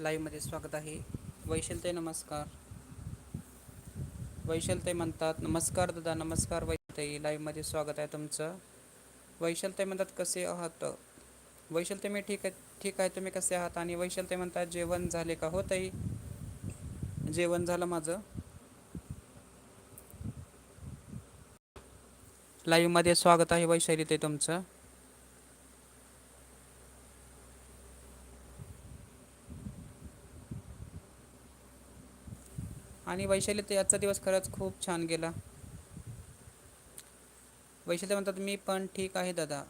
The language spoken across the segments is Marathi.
लाईव्हमध्ये स्वागत आहे. वैशलते नमस्कार. वैशलते म्हणतात नमस्कार दादा नमस्कार वैशलते लाईव्हमध्ये स्वागत आहे तुमचं. वैशलते म्हणतात कसे आहात? वैशलते मी ठीक आहे ठीक आहे तुम्ही कसे आहात? आणि वैशलते म्हणतात जेवण झाले का हो ताई? जेवण झालं माझं. लाईव्हमध्ये स्वागत आहे वैशाली ते तुमचं. आणि वैशाली ते आजचा दिवस खरंच खूप छान गेला. वैशाली म्हणतात मी पण ठीक आहे दादा.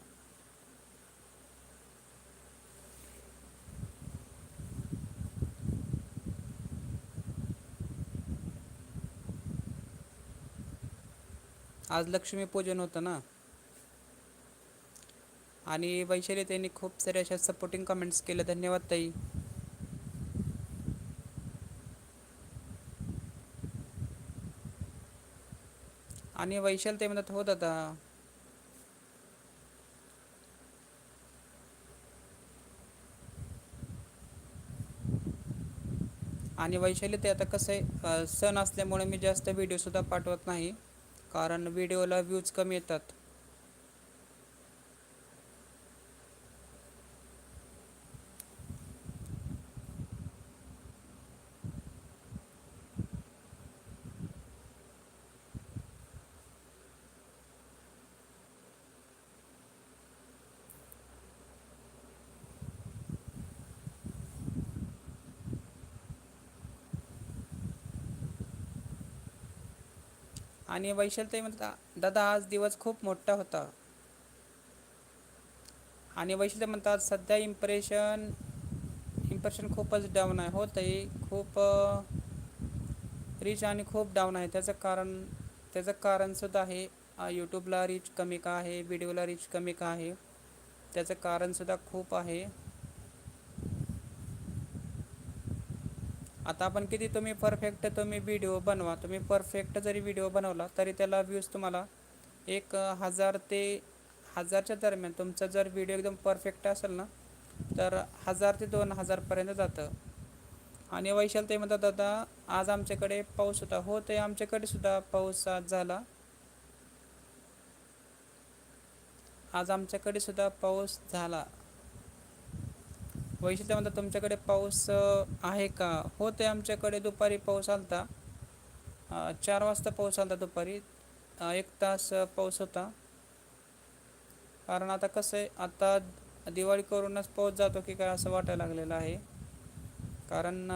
आज लक्ष्मीपूजन होतं ना? आणि वैशाली त्यांनी खूप सारे अशा सपोर्टिंग कमेंट्स केले. धन्यवाद ताई. आणि वैशाल ते म्हणतात हो दादा. आणि वैशाली ते आता कसं आहे सण असल्यामुळे मी जास्त व्हिडिओसुद्धा पाठवत नाही कारण व्हिडिओला व्ह्यूज कमी येतात. आणि वैशाल ते म्हणतात दादा आज दिवस खूप मोठा होता. आणि वैशाल ते म्हणतात सध्या इम्प्रेशन इम्प्रेशन खूपच डाऊन आहे. हो ताई खूप रीच आणि खूप डाऊन आहे. त्याचं कारण त्याचं कारणसुद्धा आहे यूट्यूबला रीच कमी का आहे व्हिडिओला रीच कमी का आहे त्याचं कारणसुद्धा खूप आहे. आता आपण किती तुम्ही परफेक्ट तुम्ही व्हिडिओ बनवा. तुम्ही परफेक्ट जरी व्हिडिओ बनवला तरी त्याला व्ह्यूज तुम्हाला एक हजार ते हजारच्या दरम्यान तुमचा जर व्हिडिओ एकदम परफेक्ट असेल ना तर हजार ते दोन हजारपर्यंत जातं. आणि वैशाल ते म्हणतात दादा आज आमच्याकडे पाऊस होता. हो ते आमच्याकडे सुद्धा पाऊस आज झाला. आज आमच्याकडे सुद्धा पाऊस झाला. वैशिष्ट्य म्हणतात तुमच्याकडे पाऊस आहे का? हो ते आमच्याकडे. दुपारी पाऊस आलता. चार वाजता पाऊस आलता दुपारी. एक तास पाऊस होता. कारण आता कसं आहे आता दिवाळी करूनच पाऊस जातो की काय असं वाटायला लागलेलं आहे. कारण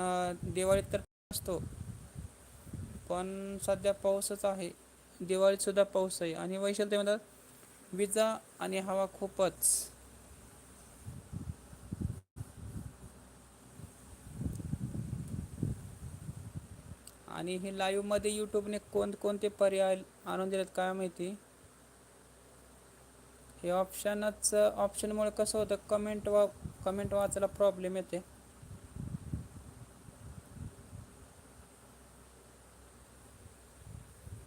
दिवाळीत तर असतो. पण सध्या पाऊसच आहे. दिवाळीत सुद्धा पाऊस आहे. आणि वैशाल ते म्हणतात विजा आणि हवा खूपच. आणि हे लाईव्हमध्ये यूट्यूबने कोणकोणते पर्याय आणून दिलेत काय माहिती? हे ऑप्शनच ऑप्शनमुळे कसं होतं कमेंट वा कमेंट वाचायला प्रॉब्लेम येते.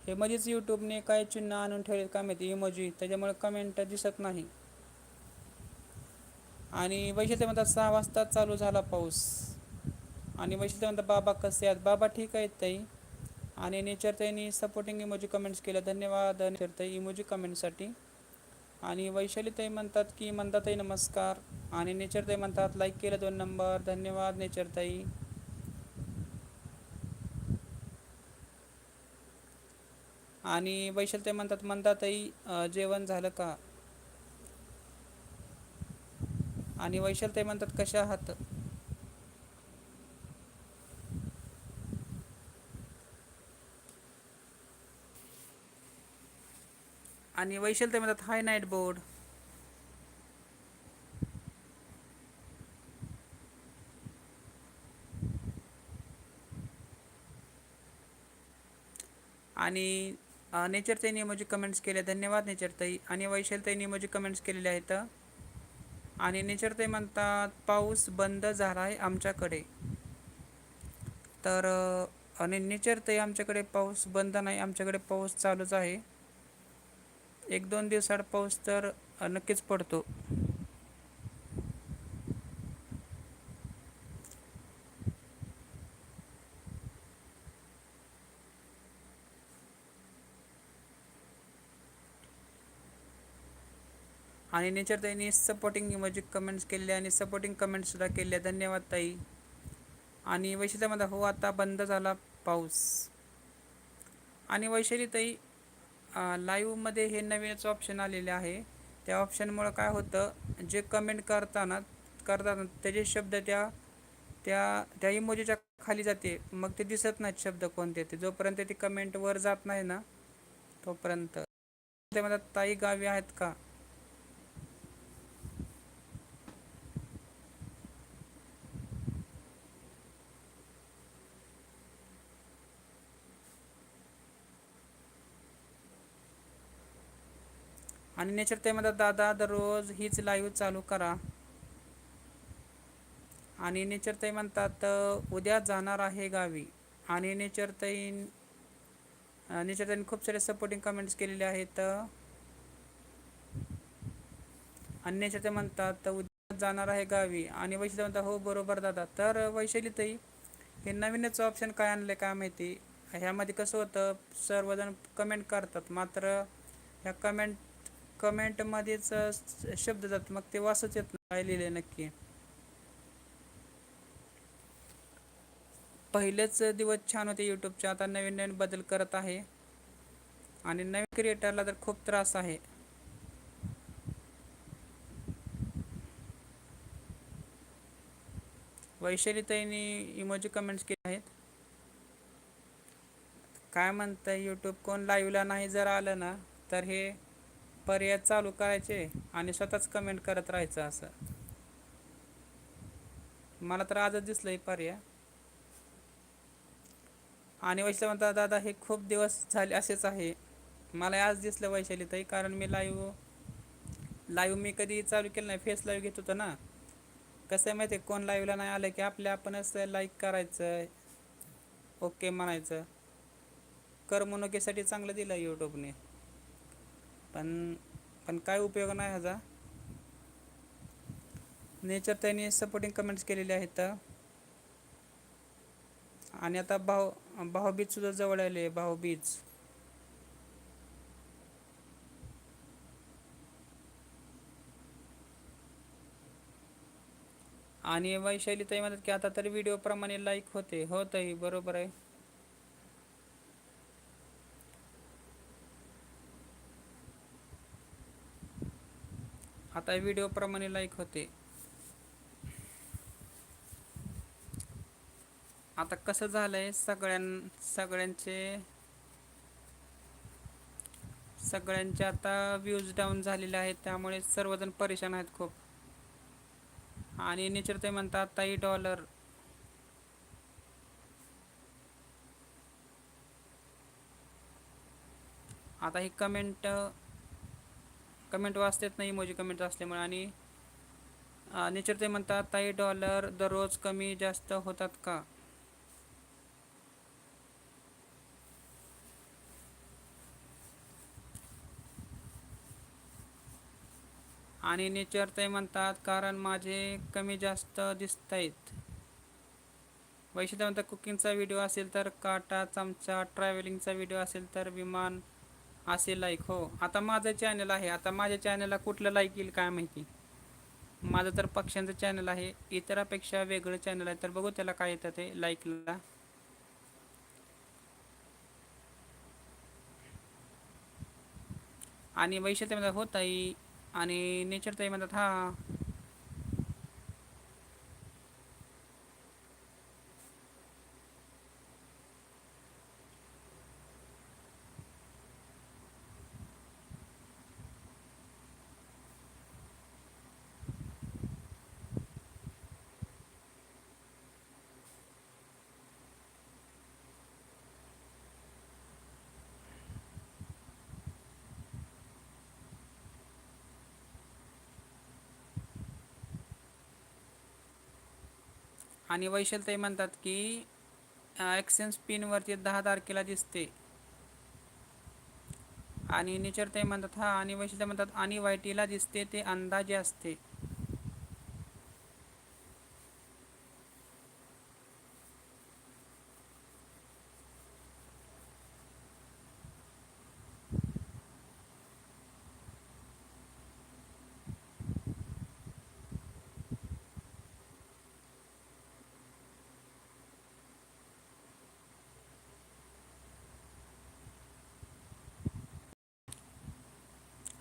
हे मध्येच यूट्यूबने काय चिन्ह आणून ठेवलेत काय माहिती? इमोजी त्याच्यामुळे कमेंट दिसत नाही. आणि वैशिष्ट्य म्हणतात सहा वाजता चालू झाला पाऊस. आणि वैशिष्ट्य म्हणतात बाबा कसे आहेत? बाबा ठीक आहेत ताई. आणि नेचरताईंनी सपोर्टिंग इमोजी कमेंट्स केल्या. धन्यवाद. नेचर ताई इमोजी कमेंटसाठी आणि वैशाली ताई म्हणतात की मंदाताई नमस्कार. आणि नेचर ताई म्हणतात लाईक केलं दोन नंबर धन्यवाद नेचर ताई. आणि वैशाली ते म्हणतात मंदाताई जेवण झालं का? आणि वैशाल ते म्हणतात कशा आहात? आणि वैशाल ते म्हणतात हाय नाईट बोर्ड. आणि नेचर ताईने इमोजी कमेंट्स केले धन्यवाद नेचर ताई. आणि वैशल ताईने इमोजी कमेंट्स केलेले आहेत. आणि नेचर ताई म्हणतात पाऊस बंद झाला आहे आमच्याकडे. तर आणि नेचर ताई आमच्याकडे पाऊस बंद नाही. आमच्याकडे पाऊस चालूच आहे. एक दोन दिवसाआड पाऊस तर नक्कीच पडतो. आणि नेचर ताईंनी सपोर्टिंग इमोजी कमेंट्स केले आणि सपोर्टिंग कमेंट्ससुद्धा केल्या धन्यवाद ताई. आणि वैशिष्ट्यामध्ये हो आता बंद झाला पाऊस. आणि वैशाली ताई लाईव्हमध्ये हे नवीनच ऑप्शन आलेले आहे. त्या ऑप्शनमुळं काय होतं जे कमेंट करताना करताना त्याचे शब्द त्या त्या त्या इमोजीच्या खाली जाते मग ते दिसत नाहीत शब्द कोणते. ते जोपर्यंत ते कमेंट वर जात नाही ना तोपर्यंत. ते म्हणतात ताई गावी आहेत का? आणि नेचर ते म्हणतात दादा दररोज हीच लाईव्ह चालू करा. आणि नेचर ताई म्हणतात उद्या जाणार आहे गावी. आणि नेचर ताई नेचर ताईने खूप सारे सपोर्टिंग कमेंट्स केलेले आहेत. आणि नेचर ते म्हणतात उद्या जाणार आहे गावी. आणि वैशाली म्हणतात हो बरोबर दादा. तर वैशाली ताई हे नवीनच ऑप्शन काय आणलं काय माहिती? ह्यामध्ये कसं होतं? सर्वजण कमेंट करतात. मात्र ह्या कमेंट कमेंटमध्येच शब्द जात मग ते वाचत येत नाही. लिहिले नक्की. पहिलेच दिवस छान होते यूट्यूबचे आता नवीन नवीन बदल करत आहे. आणि नवीन क्रिएटरला तर खूप त्रास आहे. वैशाली ताईंनी इमोजी कमेंट्स केले आहेत. काय म्हणताय यूट्यूब कोण लाईव्हला नाही जर आलं ना तर हे पर्याय चालू करायचे आणि स्वतःच कमेंट करत राहायचं असं. मला तर आजच दिसलं पर्याय. आणि वैशाली म्हणतात दादा हे खूप दिवस झाले असेच आहे. मला आज दिसलं वैशाली ताई कारण मी लाईव्ह लाईव्ह मी कधी चालू केलं नाही फेस लाईव्ह घेत होतो ना. कसं आहे माहिती आहे कोण लाईव्हला नाही आलं की आपल्या आपणच लाईक करायचं ओके म्हणायचं. करमणुकीसाठी चांगलं दिलं यूट्यूबने पण पण काय उपयोग नाही ह्याचा. नेचर त्यांनी सपोर्टिंग कमेंट्स केलेले आहेत. आणि आता भाऊ भाऊबीज सुद्धा जवळ आले भाऊबीज आणि वैशाली ताई म्हणतात की आता तर व्हिडिओ प्रमाणे लाईक होते. हो ताई बरोबर आहे. आता व्हिडिओप्रमाणे लाईक होते. आता कसं झालंय? सगळ्यां सगळ्यांचे सगळ्यांचे आता व्ह्यूज डाऊन झालेले आहेत. त्यामुळे सर्वजण परेशान आहेत खूप. आणि नेचर ते म्हणतात ताई डॉलर आता ही कमेंट कमेंट वाचतात नाही इमोजी कमेंट असल्यामुळे आणि नेचर ते म्हणतात ताई डॉलर दररोज कमी जास्त होतात का? आणि नेचर ते म्हणतात कारण माझे कमी जास्त दिसत आहेत वैशिष्ट्य म्हणतात कुकिंगचा व्हिडिओ असेल तर काटा चमचा ट्रॅव्हलिंगचा व्हिडिओ असेल तर विमान असे लाईक हो. आता माझं चॅनल आहे. आता माझ्या चॅनलला कुठलं लाईक येईल काय माहिती? माझं तर पक्ष्यांचं चॅनल आहे. इतरापेक्षा वेगळं चॅनल आहे. तर बघू त्याला काय येतं ते लाईकला आणि वैशिष्ट्य म्हणतात हो ताई. आणि नेचर ताई म्हणतात हा. आणि वैशलताई म्हणतात की ॲक्सेन्स पिनवरती दहा तारखेला दिसते. आणि निचरताई म्हणतात हा आणि वैशलताई म्हणतात आणि वायटीला दिसते ते अंदाजे असते.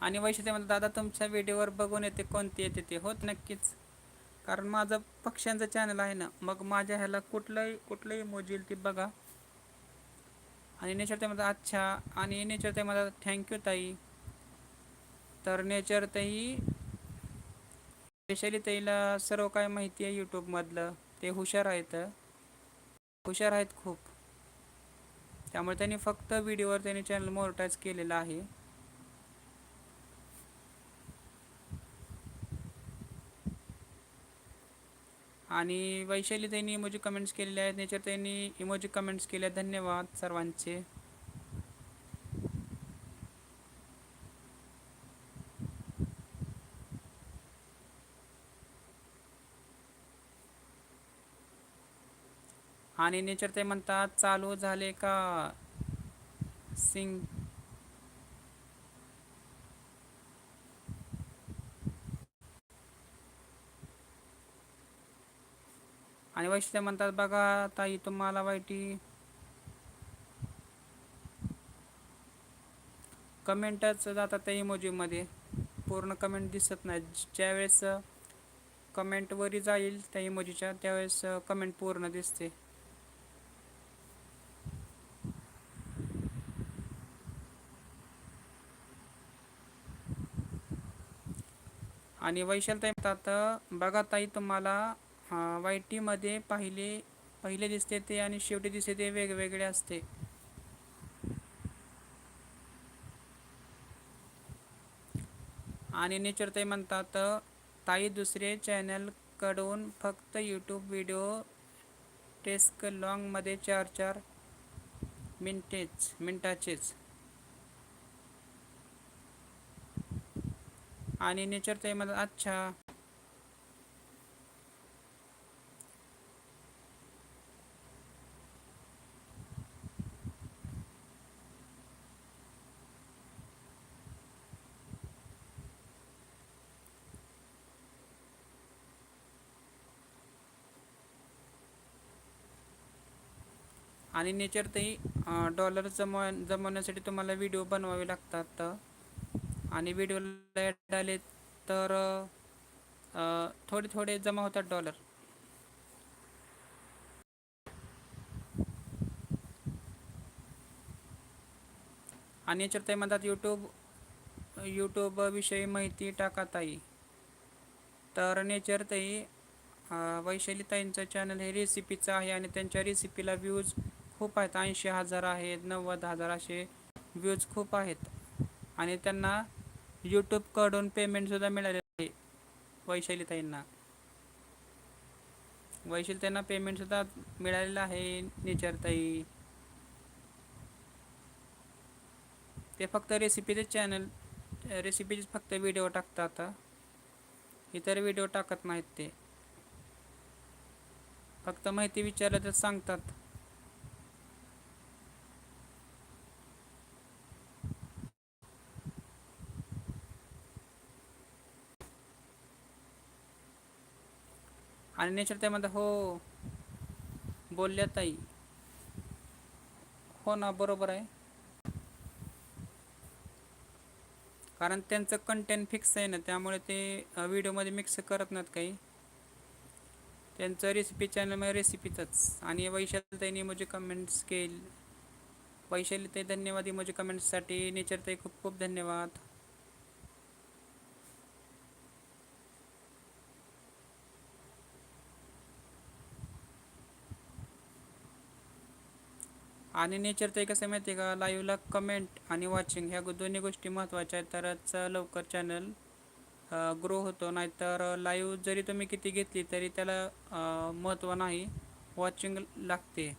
आणि वैशिष्ट्य म्हणतात दादा तुमच्या व्हिडिओवर बघून येते कोणती येते ते? होत नक्कीच. कारण माझं पक्ष्यांचं चॅनल आहे ना मग माझ्या ह्याला कुठलंही कुठलंही मोजील ती बघा. आणि नेचर ते म्हणतात अच्छा. आणि नेचर ते म्हणतात थँक्यू ताई. तर नेचर ताई स्पेशली ताईला सर्व काय माहिती आहे यूट्यूबमधलं ते हुशार आहेत. हुशार आहेत खूप. त्यामुळे त्यांनी फक्त व्हिडिओवर त्यांनी चॅनल मोनिटाईज केलेलं आहे. आणि वैशाली त्यांनी इमोजी कमेंट्स केलेले आहेत. नेचर त्यांनी इमोजी कमेंट्स केले धन्यवाद सर्वांचे. आणि नेचर ते म्हणतात चालू झाले का? सिंग आणि वैशिष्ट्य म्हणतात बघा ताई तुम्हाला वाईटी कमेंटच जातात त्या इमोजीमध्ये पूर्ण कमेंट दिसत नाही ज्यावेळेस कमेंटवरी जाईल त्या इमोजीच्या त्यावेळेस कमेंट पूर्ण दिसते. आणि वैशाल ताई म्हणतात बघा ताई तुम्हाला वाय टीमध्ये पहिले पहिले दिसते ते आणि शेवटी दिसते ते वेगवेगळे असते. आणि नेचर ताई म्हणतात ताई दुसरे चॅनलकडून फक्त यूट्यूब व्हिडिओ टेस्क लॉंगमध्ये चार चार मिनटेच मिनटाचेच. आणि नेचर ताई म्हणतात अच्छा आणि नेचरतही डॉलर जमव जमवण्यासाठी तुम्हाला व्हिडिओ बनवावे लागतात. आणि व्हिडिओला ॲड आले तर थोडे थोडे जमा होतात डॉलर आणि याच्यात ते म्हणतात यूट्यूब यूट्यूबविषयी माहिती टाका ताई. तर नेचर ताई वैशाली ताईंचं चॅनल हे रेसिपीचं आहे आणि त्यांच्या रेसिपीला व्ह्यूज खूप आहेत. ऐंशी हजार आहेत नव्वद हजार असे व्ह्यूज खूप आहेत. आणि त्यांना यूट्यूबकडून पेमेंटसुद्धा मिळाले आहे. वैशालीताईंना. वैशालीताईंना पेमेंटसुद्धा मिळालेलं आहे नेचरताई. ते फक्त रेसिपीचे चॅनल रेसिपीचे फक्त व्हिडिओ टाकतात इतर व्हिडिओ टाकत नाहीत ते. फक्त माहिती विचारलं तर सांगतात. आणि नेचर त्यामध्ये हो बोलल्या ताई. हो ना बरोबर आहे. कारण त्यांचं कंटेंट फिक्स आहे ना त्यामुळे ते व्हिडिओमध्ये मिक्स करत नाहीत काही. त्यांचं रेसिपी चॅनलमध्ये रेसिपीचंच आणि वैशालीताईने म्हणजे कमेंट्स केल. वैशाली ताई धन्यवाद म्हणजे कमेंट्ससाठी नेचर ताई खूप खूप धन्यवाद. आणि नेचर ते कसं माहिती आहे का? लाईव्हला कमेंट आणि वॉचिंग ह्या दोन्ही गोष्टी महत्त्वाच्या आहेत. तरच लवकर चॅनल ग्रो होतो. नाहीतर लाईव्ह जरी तुम्ही किती घेतली तरी त्याला महत्त्व नाही. वॉचिंग लागते.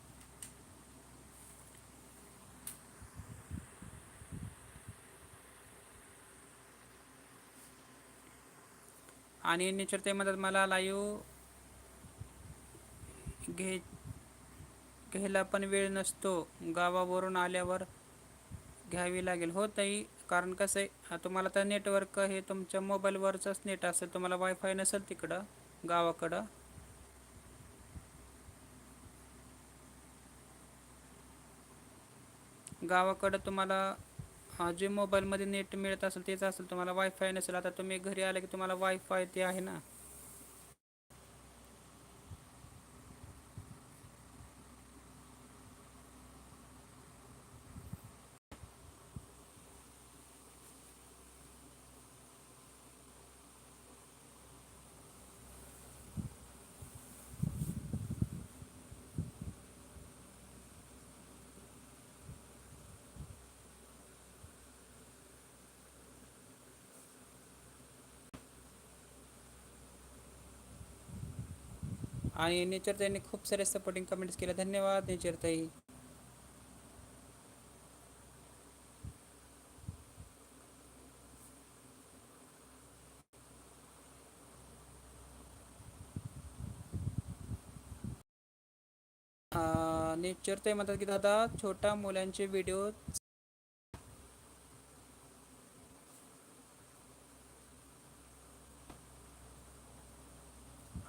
आणि नेचर ते म्हणतात मला लाईव्ह घे घ्यायला पण वेळ नसतो. गावावरून आल्यावर घ्यावी लागेल. हो ताई कारण कसं आहे तुम्हाला तर नेटवर्क हे तुमच्या मोबाईलवरचंच नेट असेल तुम्हाला वायफाय नसेल तिकडं गावाकडं. गावाकडं तुम्हाला हा जे मोबाईलमध्ये नेट मिळत असेल तेच असेल. तुम्हाला वायफाय नसेल. आता तुम्ही घरी आले की तुम्हाला वायफाय ते आहे ना. आणि नेचर त्यांनी खूप सारे सपोर्टिंग कमेंट्स केले धन्यवाद नेचर ताई. नेचर ते म्हणतात की दादा छोट्या मुलांचे व्हिडिओ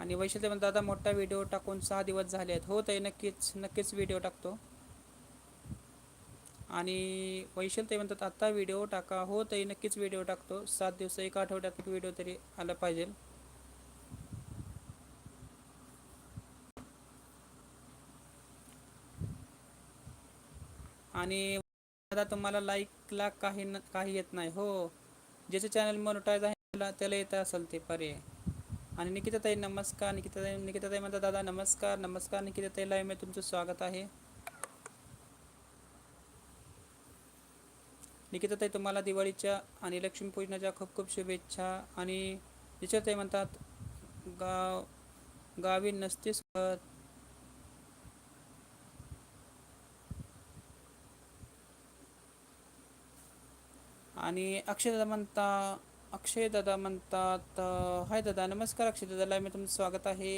आणि वैशिष्ट्य म्हणतात दादा मोठा व्हिडिओ टाकून सहा दिवस झाले आहेत. हो ताई नक्कीच नक्कीच व्हिडिओ टाकतो. आणि वैशल ते म्हणतात आत्ता व्हिडिओ टाका. हो ताई नक्कीच व्हिडिओ टाकतो. सात दिवस एक आठवड्यात एक व्हिडिओ तरी आला पाहिजे. आणि दादा तुम्हाला लाईकला काही न काही येत नाही. हो ज्याचे चॅनल मोनोटाईज आहे त्याला येत असेल ते पर्याय. आणि निकिताताई नमस्कार. निकिताताई निकिताताई म्हणतात दादा नमस्कार नमस्कार. निकिताताई लाईव्ह मी तुमचं स्वागत आहे. निकिताताई तुम्हाला दिवाळीच्या आणि लक्ष्मीपूजनाच्या खूप खूप शुभेच्छा. आणि निश्चितताई म्हणतात गाव गावी नसतेच आणि अक्षय म्हणता अक्षय दादा म्हणतात हाय दादा नमस्कार अक्षय दादाला मी तुमचं स्वागत आहे.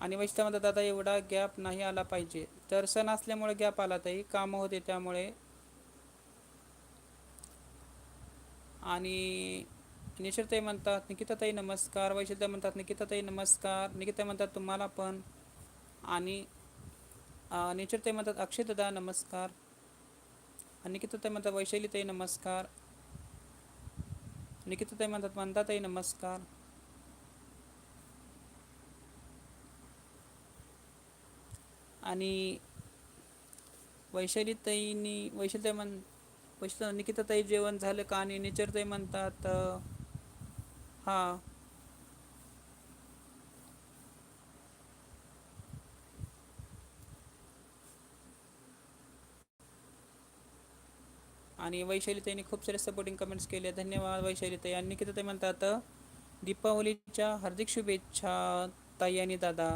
आणि वैष्णव दादा एवढा गॅप नाही आला पाहिजे. तर सण असल्यामुळे गॅप आला ताई कामं होते त्यामुळे. आणि निशिरताई म्हणतात निकिताताई नमस्कार. वैशिष्ट्य म्हणतात निकिताताई नमस्कार. निकिता म्हणतात तुम्हाला पण. आणि निशिरताई म्हणतात अक्षय दादा नमस्कार. निकिताताई म्हणतात वैशालीताई नमस्कार. निकिताताई म्हणतात मंदाताई नमस्कार. आणि वैशालीताईनी वैशालीताई म्हण वैशाली निकिताताई जेवण झालं का आणि नेचरताई म्हणतात हां आणि वैशालीताईंनी खूप सारे सपोर्टिंग कमेंट्स केले. धन्यवाद वैशालीताई. आणि निकिताताई म्हणतात दीपावलीच्या हार्दिक शुभेच्छा ताई आणि दादा.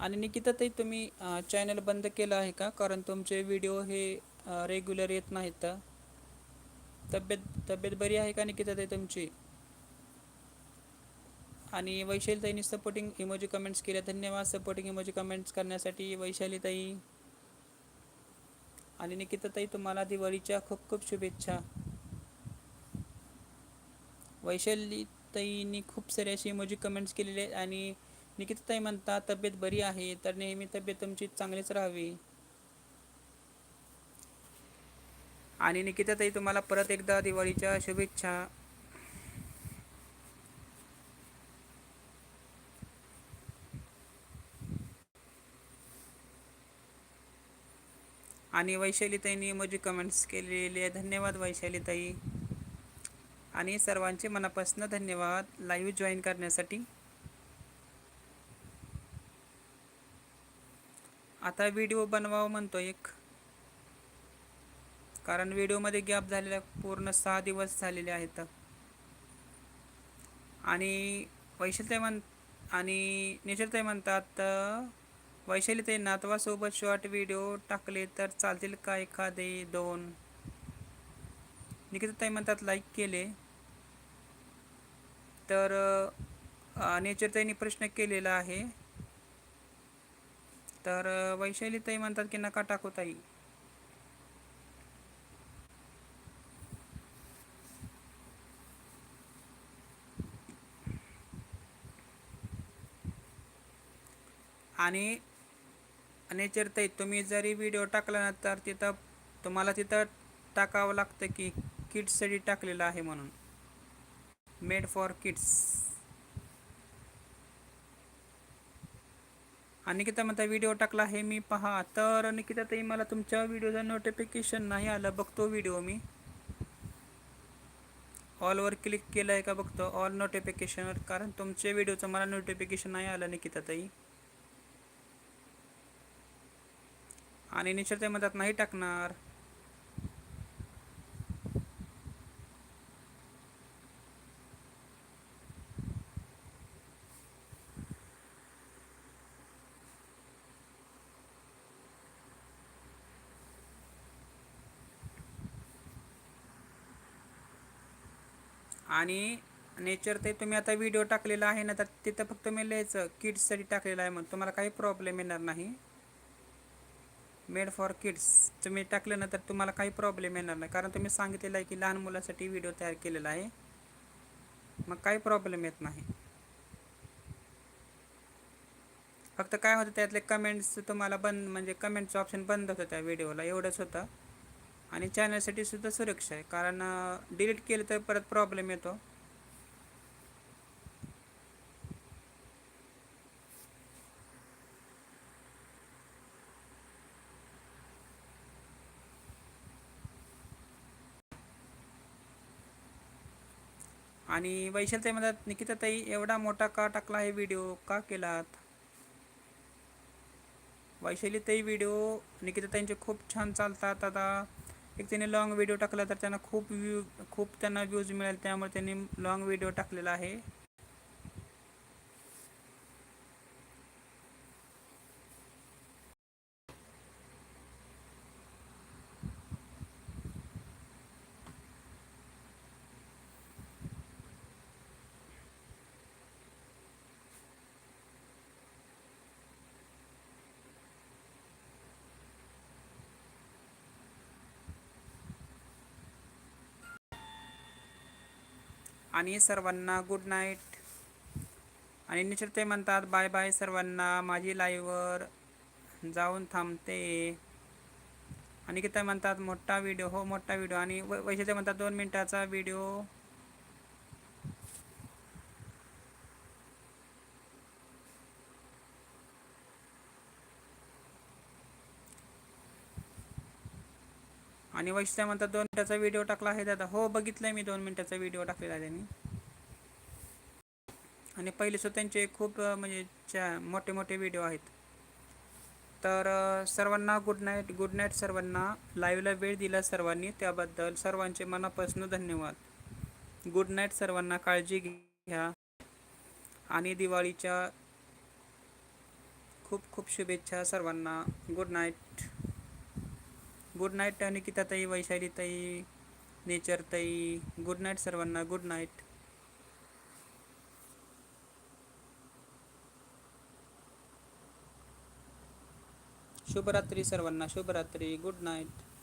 आणि निकिताताई तुम्ही चॅनल बंद केलं आहे का? कारण तुमचे व्हिडिओ हे रेग्युलर येत नाहीत. तब्येत तब्येत बरी आहे का निकिता ताई तुमची? आणि वैशालीताईंनी सपोर्टिंग इमोजी कमेंट्स केल्या. धन्यवाद सपोर्टिंग इमोजी कमेंट्स करण्यासाठी. वैशालीताई आणि निकिताताई तुम्हाला दिवाळीच्या खूप खूप शुभेच्छा. वैशालीताईंनी खूप सारे असे इमोजी कमेंट्स केलेले आणि निकिताताई म्हणता तब्येत बरी आहे तर नेहमी तब्येत तुमची चांगलीच राहावी. आणि निकिताताई तुम्हाला परत एकदा दिवाळीच्या शुभेच्छा. आणि वैशालीताईंनी इमोजी कमेंट्स केलेली आहे धन्यवाद वैशालीताई. आणि सर्वांचे मनापासून धन्यवाद. लाईव्ह जॉईन करण्यासाठी. आता व्हिडिओ बनवावं म्हणतो एक. कारण व्हिडिओमध्ये गॅप झालेला पूर्ण सहा दिवस झालेले आहेत. आणि वैशालीताई म्हण आणि निशलताई म्हणतात वैशालीताई नातवासोबत शॉर्ट व्हिडिओ टाकले तर चालतील का एखादे दोन? निकिताताई म्हणतात लाईक केले. तर नेचरताईंनी प्रश्न केलेला आहे. तर वैशालीताई म्हणतात की नका टाकू ताई. आणि नेचर ताई तुम्ही जरी व्हिडिओ टाकला ना तर तिथं तुम्हाला तिथं टाकावं लागतं की किड्ससाठी टाकलेलं आहे म्हणून. मेड फॉर किड्स आणि म्हणता व्हिडिओ टाकला आहे मी पहा. तर निकिता ताई मला तुमच्या व्हिडिओचं नोटिफिकेशन नाही आलं. बघतो व्हिडिओ मी. ऑलवर क्लिक केलं आहे का बघतो? ऑल नोटिफिकेशनवर कारण तुमच्या व्हिडिओचं मला नोटिफिकेशन नाही आलं निकिता ताई. आणि निश्चित ते म्हणतात नाही टाकणार. आणि नेचर ते तुम्ही आता व्हिडिओ टाकलेला आहे ना तर तिथं फक्त मी लिहायचं किड्ससाठी टाकलेलं आहे मग तुम्हाला काही प्रॉब्लेम येणार नाही. मेड फॉर किड्स तुम्ही टाकलं ना तर तुम्हाला काही प्रॉब्लेम येणार नाही. कारण तुम्ही सांगितलेलं आहे की लहान मुलासाठी व्हिडिओ तयार केलेला आहे. मग काही प्रॉब्लेम येत नाही. फक्त काय होतं त्यातले कमेंट्स तुम्हाला बंद म्हणजे कमेंटचं ऑप्शन बंद होतं त्या व्हिडिओला एवढंच होतं. आणि चॅनलसाठी सुद्धा सुरक्षा आहे. कारण डिलीट केलं तर परत प्रॉब्लेम येतो. आणि वैशालताई म्हणतात निकिता ताई एवढा मोठा का टाकला आहे व्हिडिओ का केलात? वैशालीताई व्हिडिओ निकिताताईंचे खूप छान चालतात. आता एक त्यांनी लॉंग व्हिडिओ टाकला तर त्यांना खूप व्ह्यू खूप त्यांना व्ह्यूज मिळेल त्यामुळे त्यांनी लॉंग व्हिडिओ टाकलेला आहे. आणि सर्वांना गुड नाईट आणि निश्चित ते म्हणतात बाय बाय सर्वांना माझी लाईव्हवर जाऊन थांबते. आणि किती म्हणतात मोठा व्हिडिओ हो मोठा व्हिडिओ आणि वैशिष्ट्य म्हणतात दोन मिनटाचा व्हिडिओ आणि वैशिष्ट्य म्हणतात दोन मिनिटाचा व्हिडिओ टाकला आहे दादा. हो बघितलंय मी दोन मिनिटाचा व्हिडिओ टाकलेला त्यांनी. आणि पहिले सुद्धा त्यांचे खूप म्हणजे च्या मोठे मोठे व्हिडिओ आहेत. तर सर्वांना गुड नाईट गुड नाईट सर्वांना. लाईव्हला वेळ दिला सर्वांनी. त्याबद्दल सर्वांचे मनापासून धन्यवाद. गुड नाईट सर्वांना. काळजी घ्या. आणि दिवाळीच्या खूप खूप शुभेच्छा सर्वांना. गुड नाईट गुड नाईट निकिताताई वैशालीताई नेचरताई गुड नाईट सर्वांना. गुड नाईट शुभरात्री सर्वांना. शुभरात्री. Good night